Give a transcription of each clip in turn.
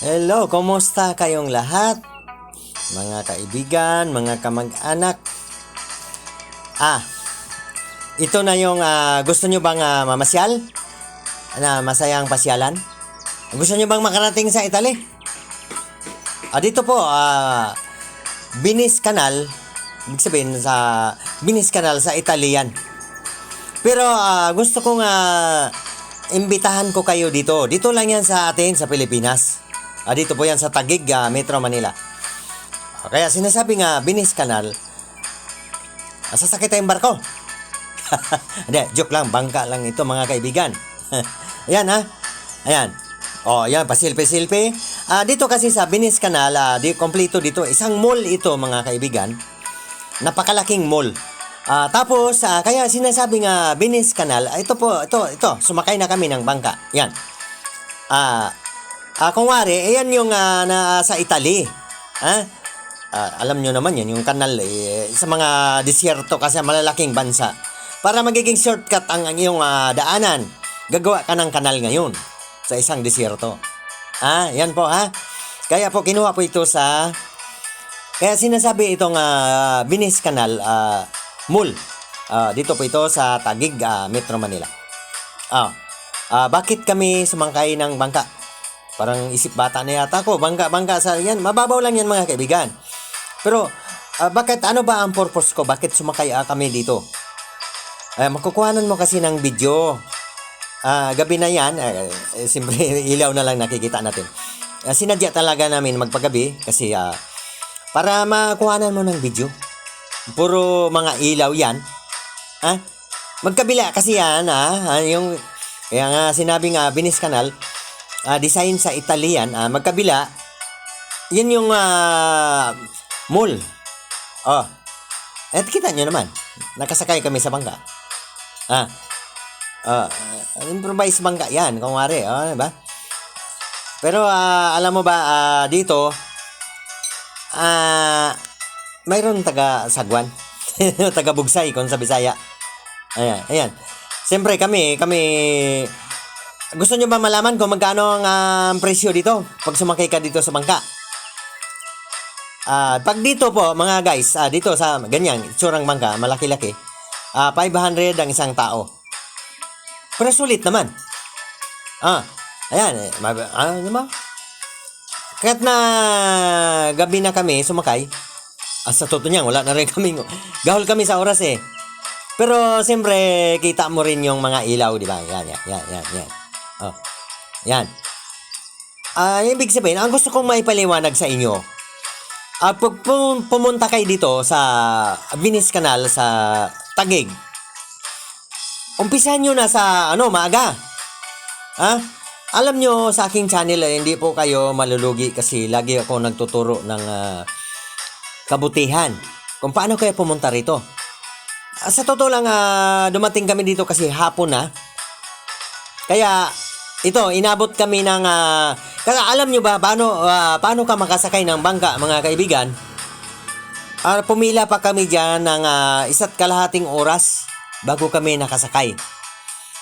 Hello, kumusta kayong lahat? Mga kaibigan, mga kamag-anak. Ah, ito na yung ah, gusto nyo bang ah, mamasyal? Na masayang pasyalan? Gusto nyo bang makarating sa Italy? Ah, dito po, ah, Binis Canal, ibig sabihin sa Binis Canal sa Italian. Pero ah, gusto kong ah, imbitahan ko kayo dito. Dito lang yan sa atin sa Pilipinas. Ah, dito po yan sa Taguig, ah, Metro Manila. Kaya sinasabi nga, Binis Canal, ah, sasakit tayong barko. Hindi, joke lang, bangka lang ito mga kaibigan. Ayan ha. Ayan. Oh, ayan, pasilpi-silpi. Ah, dito kasi sa Binis Canal, ah, di kompleto dito. Isang mall ito mga kaibigan. Napakalaking mall. Ah, tapos, ah, kaya sinasabi nga Binis Canal, ah, ito po, ito, ito, sumakay na kami ng bangka. Yan. Ah, ah kung wari, ayan yung ah, na, sa Italy. Ha? Ah, alam nyo naman yan, yung kanal eh, sa mga disyerto kasi malalaking bansa. Para magiging shortcut ang ang iyong ah, daanan, gagawa ka ng kanal ngayon sa isang disyerto. Ah, yan po ha. Kaya po kinuha po ito sa kaya sinasabi itong ah, Binis Canal ah, Mall. Ah, dito po ito sa Taguig, ah, Metro Manila. Ah, ah, bakit kami sumangkay ng bangka? Parang isip bata na yata ko. Bangka sa yan. Mababaw lang yan mga kaibigan. Pero, ah, bakit, ano ba ang purpose ko? Bakit sumakay ah, kami dito? Eh, makukuhanan mo kasi ng video. Ah, gabi na yan, eh, eh, siyempre ilaw na lang nakikita natin. Ah, sinadya talaga namin magpagabi kasi ah, para makuhanan mo ng video. Puro mga ilaw yan. Ha? Magkabila kasi yan, ha? Yung, kaya nga sinabi nga, Binis Canal, ah, design sa Italian, ah, magkabila, yan yung ah, mall. Oh. At kita nyo naman, nakasakay kami sa bangka. Ah. Ah, uh, improvise bangka yan, kung wari, oh, di ba? Pero ah, alam mo ba ah, dito ah mayroon taga Sagwan, taga Bugsay kung sa Bisaya. Ayan, ayan. Siyempre kami, kami gusto nyo ba malaman kung magkano ang ah, presyo dito pag sumakay ka dito sa bangka? Ah, pag dito po, mga guys, ah, dito sa ganyan, itsurang bangka, malaki-laki, ah, 500 ang isang tao. Pero sulit naman. Ah, ayan, eh, ano ba? Kahit na gabi na kami sumakay, ah, sa totoo niyan, wala na rin kami, gahol kami sa oras eh. Pero siyempre, kita mo rin yung mga ilaw, di ba? Yan, yan, yan, yan, yan. Oh, yan. Ah, ibig sabihin, ang gusto kong maipaliwanag sa inyo, ah, pag pum- pumunta kayo dito sa Binis Canal sa Tagig, umpisahan nyo na sa, ano, maaga. Ha? Alam nyo, sa aking channel, eh, hindi po kayo malulugi kasi lagi ako nagtuturo ng ah, kabutihan. Kung paano kayo pumunta rito. Ah, sa totoo lang, ah, dumating kami dito kasi hapon na. Kaya, ito, inabot kami ng... ah, kasi alam nyo ba, paano, ah, paano ka makasakay ng bangka, mga kaibigan? Ah, pumila pa kami dyan ng ah, isa't kalahating oras bago kami nakasakay.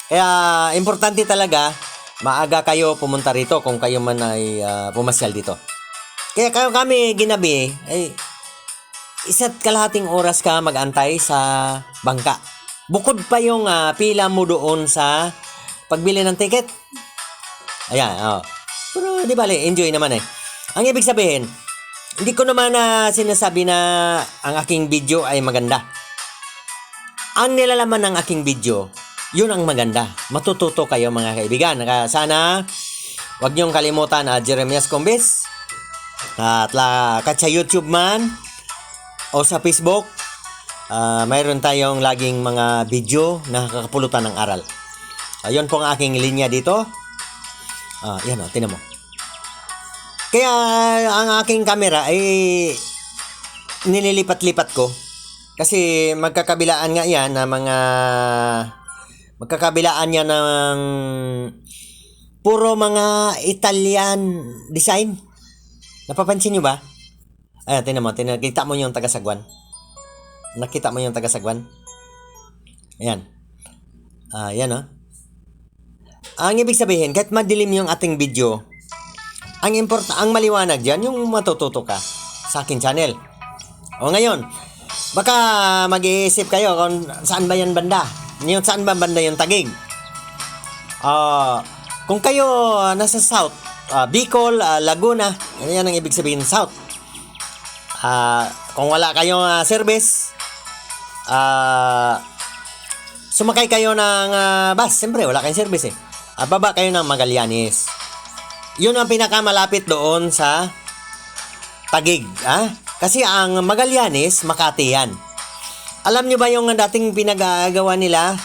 Kaya, importante talaga, maaga kayo pumunta rito kung kayo man ay ah, pumasyal dito. Kaya kayo kami ginabi, ay isa't kalahating oras ka magantay sa bangka. Bukod pa yung ah, pila mo doon sa pagbili ng ticket. Ayan, oh. Pero di bale, enjoy naman eh. Ang ibig sabihin, hindi ko naman na sinasabi na ang aking video ay maganda. Ang nilalaman ng aking video, yun ang maganda. Matututo kayo mga kaibigan. Kaya sana, wag niyong kalimutan na Jeremias Combes. At la, kahit sa YouTube man, o sa Facebook, ah, mayroon tayong laging mga video na kakapulutan ng aral. Ayun po ang aking linya dito. Ah, yan o, tinan mo. Kaya ang aking camera ay nililipat-lipat ko. Kasi magkakabilaan nga yan na mga magkakabilaan yan ng puro mga Italian design. Napapansin nyo ba? Ayan, tinan mo, tinan, kita mo yung taga-sagwan. Nakita mo yung taga-sagwan? Ayan. Ah, yan oh. Ang ibig sabihin, kahit madilim yung ating video, Ang import ang maliwanag diyan yung matututo ka sa akin channel. O ngayon, baka mag-iisip kayo kung saan ba yan banda. Yung saan ba banda yung tagig. Ah, kung kayo ah, nasa South, ah, Bicol, ah, Laguna, yan ang ibig sabihin South. Ah, kung wala kayong ah, service, ah, sumakay kayo ng ah, bus. Siyempre, wala kayong service eh. Ah, baba kayo ng Magallanes. Yun ang pinakamalapit doon sa Tagig. Ah? Kasi ang Magallanes, Makati yan. Alam nyo ba yung dating pinagagawa nila?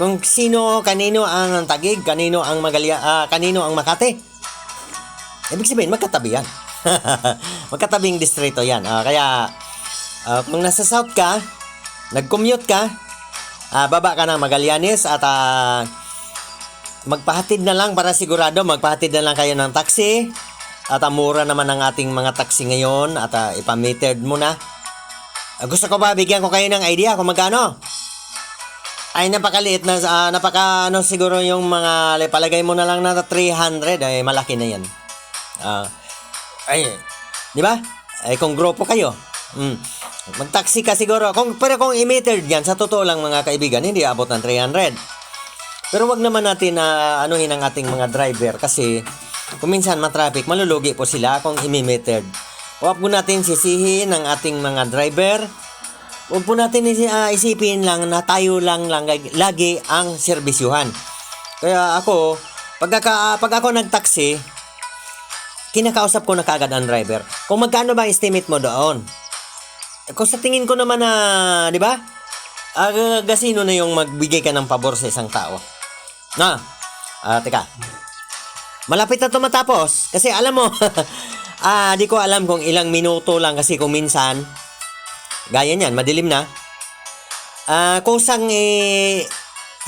Kung sino, kanino ang Tagig, kanino ang Magalya, ah, kanino ang Makati? Ibig sabihin, magkatabi yan. Magkatabing distrito yan. Ah, kaya, ah, kung nasa South ka, nag-commute ka, ah, baba ka ng Magallanes at ah, magpahatid na lang para sigurado, magpahatid na lang kayo ng taxi. At ah, mura naman ang ating mga taxi ngayon at ah, ipametered mo na. Ah, gusto ko ba bigyan ko kayo ng idea kung magkano? Ay napakaliit na ah, napaka ano siguro yung mga palagay mo na lang na 300 ay malaki na yan. Ah, ay, di ba? Ay kung grupo kayo. Mm. Mag-taxi ka siguro. Kung, pero kung i-metered yan, sa totoo lang mga kaibigan, hindi abot ng 300. Pero wag naman natin na anuhin ang ating mga driver kasi kung minsan matraffic, malulugi po sila kung imi-metered. Huwag po natin sisihin ang ating mga driver. Huwag po natin ah, isipin lang na tayo lang, lang lagi ang serbisyuhan. Kaya ako, pag, pag ako nag-taxi, kinakausap ko na kaagad ang driver. Kung magkano ba estimate mo doon? Kung sa tingin ko naman na, di ba? Ah, gasino na yung magbigay ka ng pabor sa isang tao. Na, ah, teka. Malapit na to matapos. Kasi alam mo, ah, di ko alam kung ilang minuto lang kasi kung minsan, gaya niyan, madilim na. Ah, kusang eh,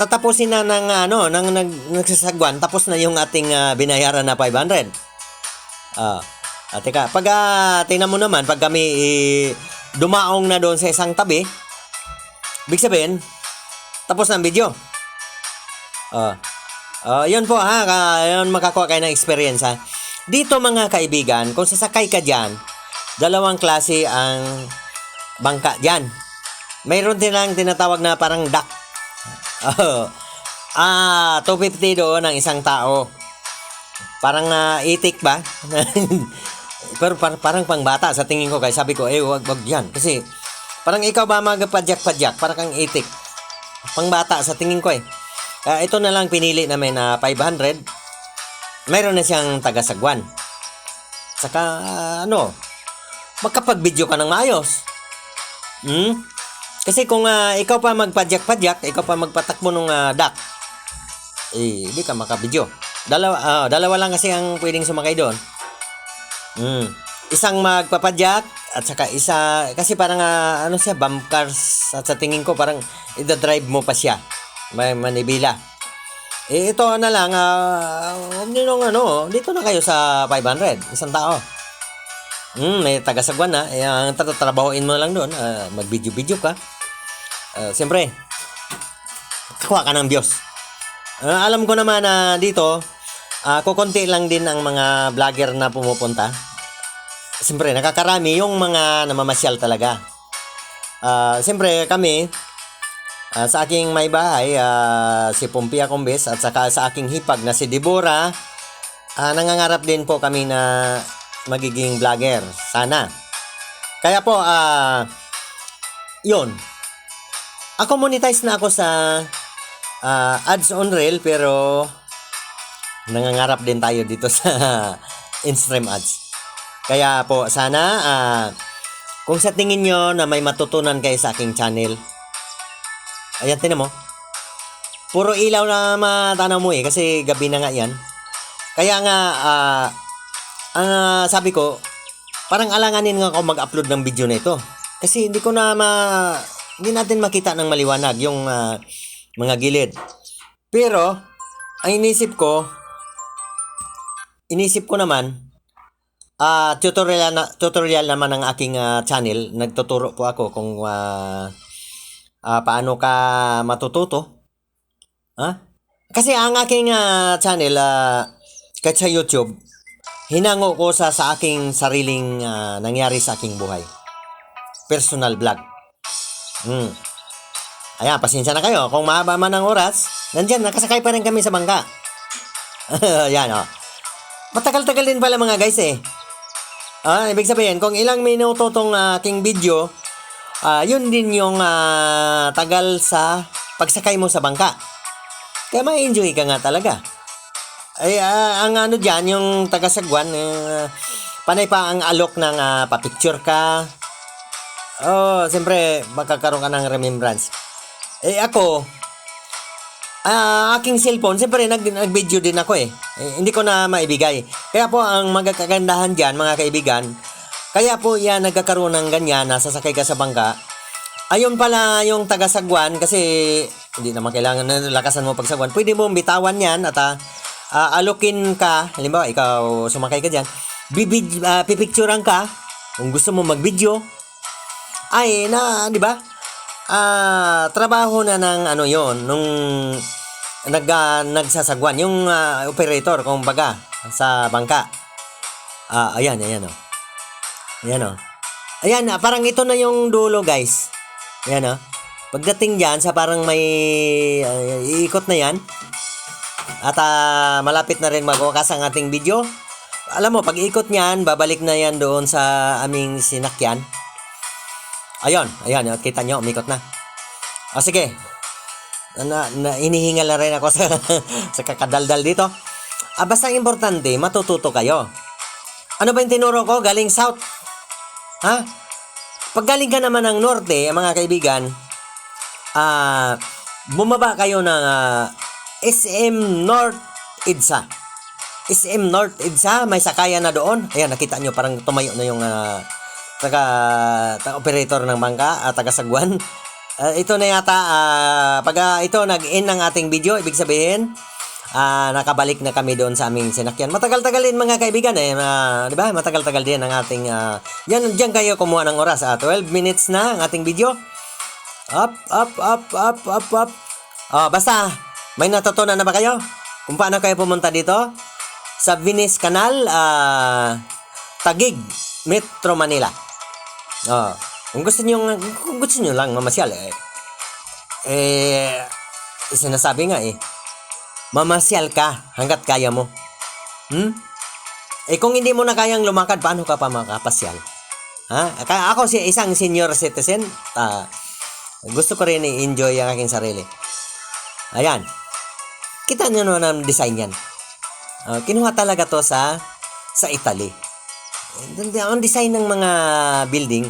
tatapusin na ng ano, ng nag, nagsasagwan, tapos na yung ating ah, binayaran na 500. Ah, ah, teka, pag ah, tingnan mo naman, pag kami eh, dumaong na doon sa isang tabi, Big sabihin, tapos na ang video. Ah. Ah, yun po ha, yun makakuha kayo ng experience ha. Dito mga kaibigan, kung sasakay ka diyan, dalawang klase ang bangka diyan. Mayroon din lang tinatawag na parang duck. Oh. Ah, 250 doon ang isang tao. Parang ah, itik ba? Pero par- parang pangbata sa tingin ko kaya sabi ko eh wag wag yan kasi Parang ikaw ba magpadyak-padyak? Parang kang itik. Pangbata sa tingin ko eh. Kaya ito na lang pinili namin na 500. Mayroon na siyang tagasagwan. Saka ah, ano, magkapag-video ka ng maayos. Hmm? Kasi kung ah, ikaw pa magpadyak-padyak, ikaw pa magpatakbo ng uh, duck, eh, hindi ka makabidyo. Dalawa, ah, dalawa lang kasi ang pwedeng sumakay doon. Hmm. Isang magpapadyak at saka isa kasi parang ah, ano siya bump cars at sa tingin ko parang ida-drive mo pa siya. May manibila. Eh ito na lang ah uh, ninong ano, dito na kayo sa 500, isang tao. Hmm, may taga-sagwan na. Eh, ang tatrabahoin mo lang doon, ah, mag-video-video ka. Ah, Siyempre, kuha ka ng Diyos. Ah, alam ko naman na dito, ah, kukunti lang din ang mga vlogger na pumupunta. Siyempre, nakakarami yung mga namamasyal talaga. Ah, siyempre, kami, ah, sa aking may bahay, ah, si Pompia Combes, at saka sa aking hipag na si Deborah, ah, nangangarap din po kami na magiging vlogger. Sana. Kaya po, ah, yun. Ako monetize na ako sa ah, ads on reel, pero nangangarap din tayo dito sa in-stream ads. Kaya po, sana, ah, kung sa tingin nyo na may matutunan kayo sa aking channel, ayan, tinan mo. Puro ilaw na matanaw mo eh, kasi gabi na nga yan. Kaya nga, ang ah, sabi ko, parang alanganin nga ako mag-upload ng video na ito. Kasi hindi ko na ma... Hindi natin makita ng maliwanag yung ah, mga gilid. Pero, ang inisip ko, inisip ko naman, Ah, tutorial na tutorial naman ng aking ah, channel. Nagtuturo po ako kung ah, ah, paano ka matututo. Ha? Kasi ang aking ah, channel ah, kahit sa YouTube, hinango ko sa sa aking sariling ah, nangyari sa aking buhay. Personal vlog. Hmm. Ayan, pasensya na kayo. Kung mahaba man ang oras, nandyan, nakasakay pa rin kami sa bangka. Ayan, oh. Matagal-tagal din pala mga guys eh. Ah, ibig sabihin, kung ilang minuto tong aking video, ah, yun din yung ah, tagal sa pagsakay mo sa bangka. Kaya ma-enjoy ka nga talaga. Ay, ah, ang ano dyan, yung taga-sagwan, eh, panay pa ang alok ng ah, papicture ka. Oh, siyempre, makakaroon ka ng remembrance. Eh, ako, ah, aking cellphone, siyempre, nag, nag-video din ako eh. Eh, Hindi ko na maibigay. Kaya po, ang magkakagandahan dyan, mga kaibigan, kaya po yan nagkakaroon ng ganyan, nasasakay ka sa bangka. Ayun pala yung taga-sagwan, kasi hindi naman kailangan na lakasan mo pagsagwan. Pwede mo bitawan yan at ah, ah, alukin ka, halimbawa, ikaw sumakay ka dyan, bibid, ah, pipicturean ka, kung gusto mo mag-video, ay na, di ba? Ah, trabaho na ng ano yon nung nag ah, nagsasagwan yung ah, operator kung baga sa bangka. Ah, ayan, ayan oh. Ayan oh. Ayan, ah, parang ito na yung dulo, guys. Ayan oh. Pagdating diyan sa parang may ah, iikot na yan. At ah, malapit na rin magwakas ang ating video. Alam mo, pag ikot niyan, babalik na yan doon sa aming sinakyan. Ayun, ayun, kita nyo, umikot na. O sige, na, na inihingal na rin ako sa, sa kakadaldal dito. Ah, basta importante, matututo kayo. Ano ba yung tinuro ko? Galing south. Ha? Pag galing ka naman ng norte, mga kaibigan, ah, bumaba kayo ng ah, SM North Idsa. SM North Idsa, may sakayan na doon. Ayan, nakita nyo, parang tumayo na yung ah, taga, taga operator ng bangka, uh, taga Sagwan. Ah, ito na yata, ah, pag ah, ito nag-in ng ating video, ibig sabihin, ah, nakabalik na kami doon sa aming sinakyan. Matagal-tagal din mga kaibigan eh, ah, di ba? Matagal-tagal din ang ating, ah, yan, diyan kayo kumuha ng oras. Ah, 12 minutes na ang ating video. Up, up, up, up, up, up. Oh, basta, may natutunan na ba kayo? Kung paano kayo pumunta dito? Sa Venice Canal, ah, Tagig, Metro Manila. Oh, kung gusto niyo kung gusto niyo lang mamasyal eh eh sinasabi nga eh mamasyal ka hangga't kaya mo. Hmm? Eh kung hindi mo na kayang lumakad, paano ka pa makapasyal? Ha? Ako si isang senior citizen, ah, gusto ko rin i-enjoy ang aking sarili. Ayan. Kita niyo naman ang design yan. Ah, kinuha talaga to sa sa Italy. Ang design ng mga building,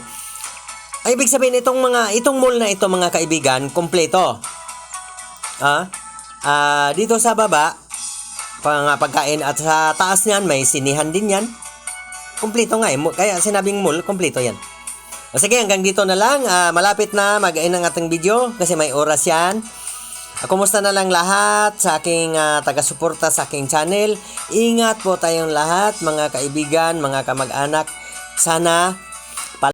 ay ibig sabihin itong mga itong mall na ito mga kaibigan, kompleto. Ah, ah dito sa baba, pang pagkain at sa taas niyan may sinihan din yan. Kompleto nga eh. Kaya sinabing mall, kompleto yan. O sige, hanggang dito na lang. Ah, malapit na mag-ain ang ating video kasi may oras yan. Ah, Kumusta na lang lahat sa aking ah, taga-suporta sa aking channel. Ingat po tayong lahat, mga kaibigan, mga kamag-anak. Sana